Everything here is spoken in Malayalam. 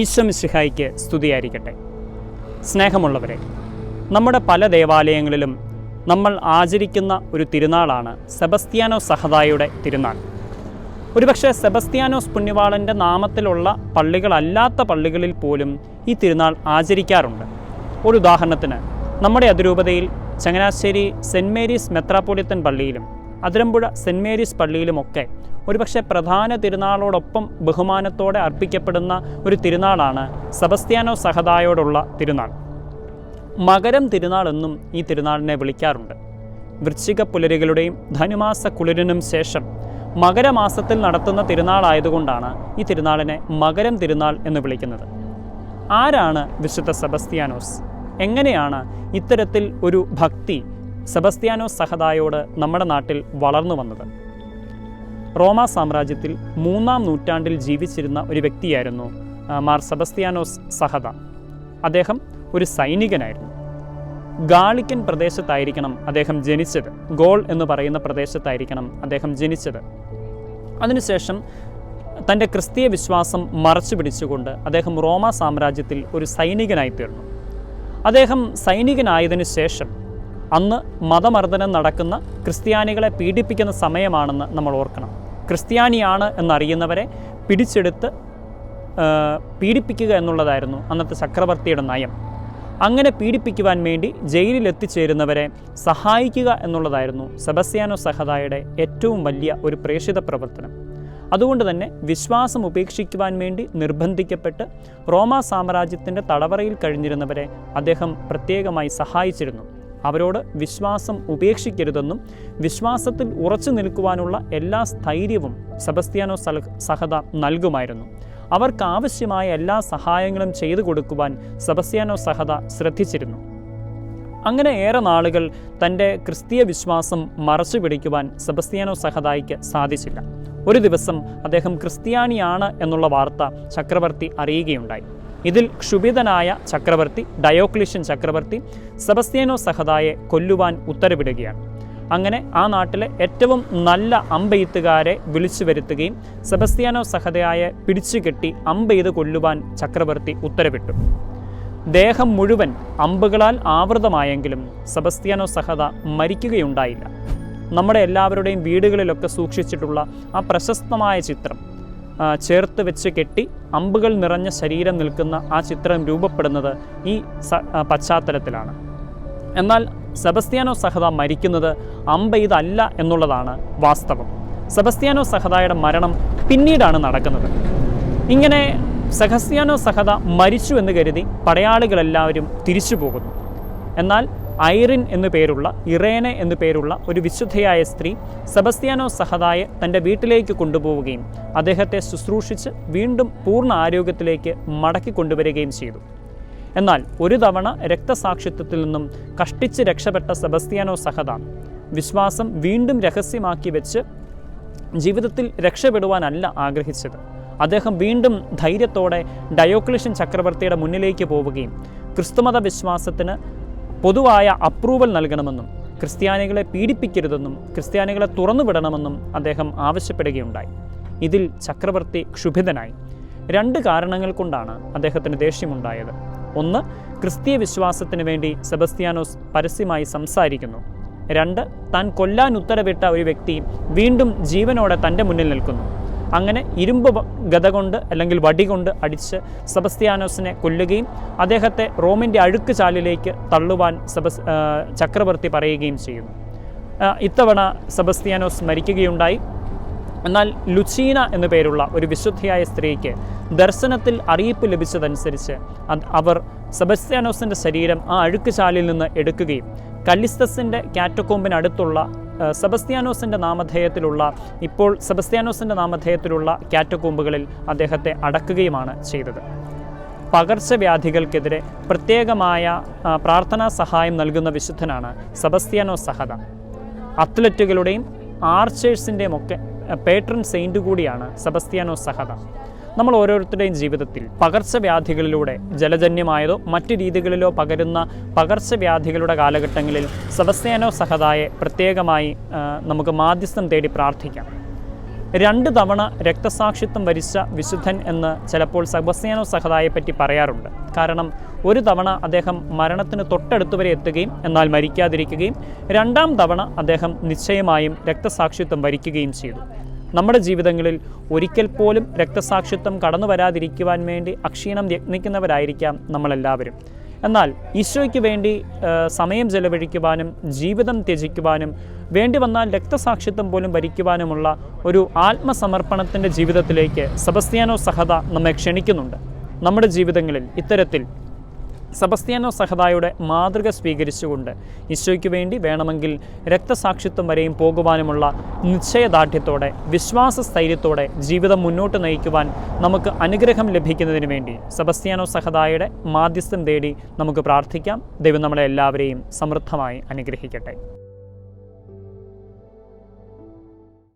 ഈശ്വമിശിഹായിക്ക് സ്തുതിയായിരിക്കട്ടെ. സ്നേഹമുള്ളവരെ നമ്മുടെ പല ദേവാലയങ്ങളിലും നമ്മൾ ആചരിക്കുന്ന ഒരു തിരുനാളാണ് സെബസ്ത്യാനോ സഹദായുടെ തിരുനാൾ. ഒരുപക്ഷെ സെബസ്ത്യാനോസ് പുണ്യവാളന്റെ നാമത്തിലുള്ള പള്ളികളല്ലാത്ത പള്ളികളിൽ പോലും ഈ തിരുനാൾ ആചരിക്കാറുണ്ട്. ഒരു ഉദാഹരണത്തിന് നമ്മുടെ അതിരൂപതയിൽ ചങ്ങനാശ്ശേരി സെന്റ് മേരീസ് മെത്രാപ്പോളിത്തൻ പള്ളിയിലും അതിരമ്പുഴ സെന്റ് മേരീസ് പള്ളിയിലുമൊക്കെ. ഒരുപക്ഷെ പ്രധാന തിരുനാളോടൊപ്പം ബഹുമാനത്തോടെ അർപ്പിക്കപ്പെടുന്ന ഒരു തിരുനാളാണ് സെബസ്ത്യാനോ സഹദായോടുള്ള തിരുനാൾ. മകരം തിരുനാൾ എന്നും ഈ തിരുനാളിനെ വിളിക്കാറുണ്ട്. വൃശ്ചിക പുലരികളുടെയും ധനുമാസ കുളിരിനും ശേഷം മകരമാസത്തിൽ നടത്തുന്ന തിരുനാളായതുകൊണ്ടാണ് ഈ തിരുനാളിനെ മകരം തിരുനാൾ എന്ന് വിളിക്കുന്നത്. ആരാണ് വിശുദ്ധ സെബസ്ത്യാനോസ്? എങ്ങനെയാണ് ഇത്തരത്തിൽ ഒരു ഭക്തി സെബസ്ത്യാനോസ് സഹദായോട് നമ്മുടെ നാട്ടിൽ വളർന്നു വന്നത്. റോമാ സാമ്രാജ്യത്തിൽ മൂന്നാം നൂറ്റാണ്ടിൽ ജീവിച്ചിരുന്ന ഒരു വ്യക്തിയായിരുന്നു മാർ സെബസ്ത്യാനോസ് സഹദ അദ്ദേഹം ഒരു സൈനികനായിരുന്നു. ഗാളിക്കൻ പ്രദേശത്തായിരിക്കണം അദ്ദേഹം ജനിച്ചത്. ഗോൾ എന്ന് പറയുന്ന പ്രദേശത്തായിരിക്കണം അദ്ദേഹം ജനിച്ചത്. അതിനുശേഷം തന്റെ ക്രിസ്തീയ വിശ്വാസം മറച്ചു പിടിച്ചുകൊണ്ട് അദ്ദേഹം റോമ സാമ്രാജ്യത്തിൽ ഒരു സൈനികനായി തീർന്നു. അദ്ദേഹം സൈനികനായതിനു ശേഷം അന്ന് മതമർദ്ദനം നടക്കുന്ന ക്രിസ്ത്യാനികളെ പീഡിപ്പിക്കുന്ന സമയമാണെന്ന് നമ്മൾ ഓർക്കണം. ക്രിസ്ത്യാനിയാണ് എന്നറിയുന്നവരെ പിടിച്ചെടുത്ത് പീഡിപ്പിക്കുക എന്നുള്ളതായിരുന്നു അന്നത്തെ ചക്രവർത്തിയുടെ നയം. അങ്ങനെ പീഡിപ്പിക്കുവാൻ വേണ്ടി ജയിലിൽ എത്തിച്ചേരുന്നവരെ സഹായിക്കുക എന്നുള്ളതായിരുന്നു സെബസ്യാനോ സഹദായുടെ ഏറ്റവും വലിയ ഒരു പ്രേഷിത പ്രവർത്തനം. അതുകൊണ്ട് തന്നെ വിശ്വാസം ഉപേക്ഷിക്കുവാൻ വേണ്ടി നിർബന്ധിക്കപ്പെട്ട് റോമാ സാമ്രാജ്യത്തിന്റെ തടവറയിൽ കഴിഞ്ഞിരുന്നവരെ അദ്ദേഹം പ്രത്യേകമായി സഹായിച്ചിരുന്നു. അവരോട് വിശ്വാസം ഉപേക്ഷിക്കരുതെന്നും വിശ്വാസത്തിൽ ഉറച്ചു നിൽക്കുവാനുള്ള എല്ലാ സ്ഥൈര്യവും സെബസ്ത്യാനോ സഹത നൽകുമായിരുന്നു. അവർക്കാവശ്യമായ എല്ലാ സഹായങ്ങളും ചെയ്തു കൊടുക്കുവാൻ സെബസ്ത്യാനോ സഹത ശ്രദ്ധിച്ചിരുന്നു. അങ്ങനെ ഏറെ നാളുകൾ തന്റെ ക്രിസ്തീയ വിശ്വാസം മറച്ചു പിടിക്കുവാൻ സെബസ്ത്യാനോ സഹദായിക്ക് സാധിച്ചില്ല. ഒരു ദിവസം അദ്ദേഹം ക്രിസ്ത്യാനിയാണ് എന്നുള്ള വാർത്ത ചക്രവർത്തി അറിയുകയുണ്ടായി. ഇതിൽ ക്ഷുഭിതനായ ചക്രവർത്തി ഡയോക്ലിഷ്യൻ ചക്രവർത്തി സെബസ്ത്യാനോ സഹദായെ കൊല്ലുവാൻ ഉത്തരവിടുകയാണ്. അങ്ങനെ ആ നാട്ടിലെ ഏറ്റവും നല്ല അമ്പെയ്ത്തുകാരെ വിളിച്ചു വരുത്തുകയും സെബസ്ത്യാനോ സഹദയായെ പിടിച്ചുകെട്ടി അമ്പെയ്ത് കൊല്ലുവാൻ ചക്രവർത്തി ഉത്തരവിട്ടു. ദേഹം മുഴുവൻ അമ്പുകളാൽ ആവൃതമായെങ്കിലും സെബസ്ത്യാനോ സഹദ മരിക്കുകയുണ്ടായില്ല. നമ്മുടെ എല്ലാവരുടെയും വീടുകളിലൊക്കെ സൂക്ഷിച്ചിട്ടുള്ള ആ പ്രശസ്തമായ ചിത്രം ചേർത്ത് വെച്ച് കെട്ടി അമ്പുകൾ നിറഞ്ഞ ശരീരം നിൽക്കുന്ന ആ ചിത്രം രൂപപ്പെടുന്നത് ഈ പശ്ചാത്തലത്തിലാണ്. എന്നാൽ സെബസ്ത്യാനോ സഹദ മരിക്കുന്നത് അമ്പ ഇതല്ല എന്നുള്ളതാണ് വാസ്തവം. സെബസ്ത്യാനോ സഹദയുടെ മരണം പിന്നീടാണ് നടക്കുന്നത്. ഇങ്ങനെ സെബസ്ത്യാനോ സഹദ മരിച്ചു എന്ന് കരുതി പടയാളികളെല്ലാവരും തിരിച്ചു പോകുന്നു. എന്നാൽ ഐറിൻ എന്നു പേരുള്ള ഇറേനെ എന്നു പേരുള്ള ഒരു വിശുദ്ധയായ സ്ത്രീ സെബസ്ത്യാനോ സഹദായെ തന്റെ വീട്ടിലേക്ക് കൊണ്ടുപോവുകയും അദ്ദേഹത്തെ ശുശ്രൂഷിച്ച് വീണ്ടും പൂർണ ആരോഗ്യത്തിലേക്ക് മടക്കി കൊണ്ടുവരികയും ചെയ്തു. എന്നാൽ ഒരു തവണ രക്തസാക്ഷിത്വത്തിൽ നിന്നും കഷ്ടിച്ച് രക്ഷപ്പെട്ട സെബസ്ത്യാനോ സഹദ വിശ്വാസം വീണ്ടും രഹസ്യമാക്കി വെച്ച് ജീവിതത്തിൽ രക്ഷപ്പെടുവാനല്ല ആഗ്രഹിച്ചത്. അദ്ദേഹം വീണ്ടും ധൈര്യത്തോടെ ഡയോക്ലിഷ്യൻ ചക്രവർത്തിയുടെ മുന്നിലേക്ക് പോവുകയും ക്രിസ്തുമത വിശ്വാസത്തിന് പൊതുവായ അപ്രൂവൽ നൽകണമെന്നും ക്രിസ്ത്യാനികളെ പീഡിപ്പിക്കരുതെന്നും ക്രിസ്ത്യാനികളെ തുറന്നുവിടണമെന്നും അദ്ദേഹം ആവശ്യപ്പെടുകയുണ്ടായി. ഇതിൽ ചക്രവർത്തി ക്ഷുഭിതനായി. രണ്ട് കാരണങ്ങൾ കൊണ്ടാണ് അദ്ദേഹത്തിന് ദേഷ്യമുണ്ടായത്. ഒന്ന് ക്രിസ്തീയ വിശ്വാസത്തിന് വേണ്ടി സെബസ്ത്യാനോസ് പരസ്യമായി സംസാരിക്കുന്നു. രണ്ട് താൻ കൊല്ലാൻ ഉത്തരവിട്ട ഒരു വ്യക്തി വീണ്ടും ജീവനോടെ തന്റെ മുന്നിൽ നിൽക്കുന്നു. അങ്ങനെ ഇരുമ്പ് ഗത കൊണ്ട് അല്ലെങ്കിൽ വടി കൊണ്ട് അടിച്ച് സെബസ്ത്യാനോസിനെ കൊല്ലുകയും അദ്ദേഹത്തെ റോമിന്റെ അഴുക്ക് ചാലിലേക്ക് തള്ളുവാൻ സെബസ് ചക്രവർത്തി പറയുകയും ചെയ്യുന്നു. ഇത്തവണ സെബസ്ത്യാനോസ് മരിക്കുകയുണ്ടായി. എന്നാൽ ലുച്ചീന എന്നു പേരുള്ള ഒരു വിശുദ്ധയായ സ്ത്രീക്ക് ദർശനത്തിൽ അറിയിപ്പ് ലഭിച്ചതനുസരിച്ച് അവർ സെബസ്ത്യാനോസിന്റെ ശരീരം ആ അഴുക്ക് ചാലിൽ നിന്ന് എടുക്കുകയും കല്ലിസ്തസിന്റെ കാറ്റക്കോമ്പിനടുത്തുള്ള സെബസ്ത്യാനോസിന്റെ നാമധേയത്തിലുള്ള ഇപ്പോൾ സെബസ്ത്യാനോസിന്റെ നാമധേയത്തിലുള്ള കാറ്റക്കൂമ്പുകളിൽ അദ്ദേഹത്തെ അടക്കുകയുമാണ് ചെയ്തത്. പകർച്ചവ്യാധികൾക്കെതിരെ പ്രത്യേകമായ പ്രാർത്ഥനാ സഹായം നൽകുന്ന വിശുദ്ധനാണ് സെബസ്ത്യാനോ സഹദ അത്ലറ്റുകളുടെയും ആർച്ചേഴ്സിന്റെയും ഒക്കെ പേട്രൺ സെയിന്റ് കൂടിയാണ് സെബസ്ത്യാനോ സഹദ നമ്മൾ ഓരോരുത്തരുടെയും ജീവിതത്തിൽ പകർച്ചവ്യാധികളിലൂടെ ജലജന്യമായതോ മറ്റു രീതികളിലോ പകരുന്ന പകർച്ചവ്യാധികളുടെ കാലഘട്ടങ്ങളിൽ സെബസ്ത്യാനോ സഹതായെ പ്രത്യേകമായി നമുക്ക് മാധ്യസ്ഥം തേടി പ്രാർത്ഥിക്കാം. രണ്ട് തവണ രക്തസാക്ഷിത്വം വരിച്ച വിശുദ്ധൻ എന്ന് ചിലപ്പോൾ സെബസ്ത്യാനോ സഹതായെ പറ്റി പറയാറുണ്ട്. കാരണം ഒരു തവണ അദ്ദേഹം മരണത്തിന് തൊട്ടടുത്ത് വരെ എത്തുകയും എന്നാൽ മരിക്കാതിരിക്കുകയും രണ്ടാം തവണ അദ്ദേഹം നിശ്ചയമായും രക്തസാക്ഷിത്വം വരിക്കുകയും ചെയ്തു. നമ്മുടെ ജീവിതങ്ങളിൽ ഒരിക്കൽ പോലും രക്തസാക്ഷിത്വം കടന്നു വരാതിരിക്കുവാൻ വേണ്ടി അക്ഷീണം യത്നിക്കുന്നവരായിരിക്കാം നമ്മളെല്ലാവരും. എന്നാൽ ഈശോയ്ക്ക് വേണ്ടി സമയം ചെലവഴിക്കുവാനും ജീവിതം ത്യജിക്കുവാനും വേണ്ടി വന്നാൽ രക്തസാക്ഷിത്വം പോലും ഭരിക്കുവാനുമുള്ള ഒരു ആത്മസമർപ്പണത്തിന്റെ ജീവിതത്തിലേക്ക് സെബസ്ത്യാനോ സഹത നമ്മെ ക്ഷണിക്കുന്നുണ്ട്. നമ്മുടെ ജീവിതങ്ങളിൽ ഇത്തരത്തിൽ സെബസ്ത്യാനോ സഹതായുടെ മാതൃക സ്വീകരിച്ചുകൊണ്ട് ഈശോയ്ക്ക് വേണ്ടി വേണമെങ്കിൽ രക്തസാക്ഷിത്വം വരെയും പോകുവാനുമുള്ള നിശ്ചയദാർഢ്യത്തോടെ വിശ്വാസ സ്ഥൈര്യത്തോടെ ജീവിതം മുന്നോട്ട് നയിക്കുവാൻ നമുക്ക് അനുഗ്രഹം ലഭിക്കുന്നതിന് വേണ്ടി സെബസ്ത്യാനോ സഹതായുടെ മാധ്യസ്ഥം തേടി നമുക്ക് പ്രാർത്ഥിക്കാം. ദൈവം നമ്മളെ എല്ലാവരെയും സമൃദ്ധമായി അനുഗ്രഹിക്കട്ടെ.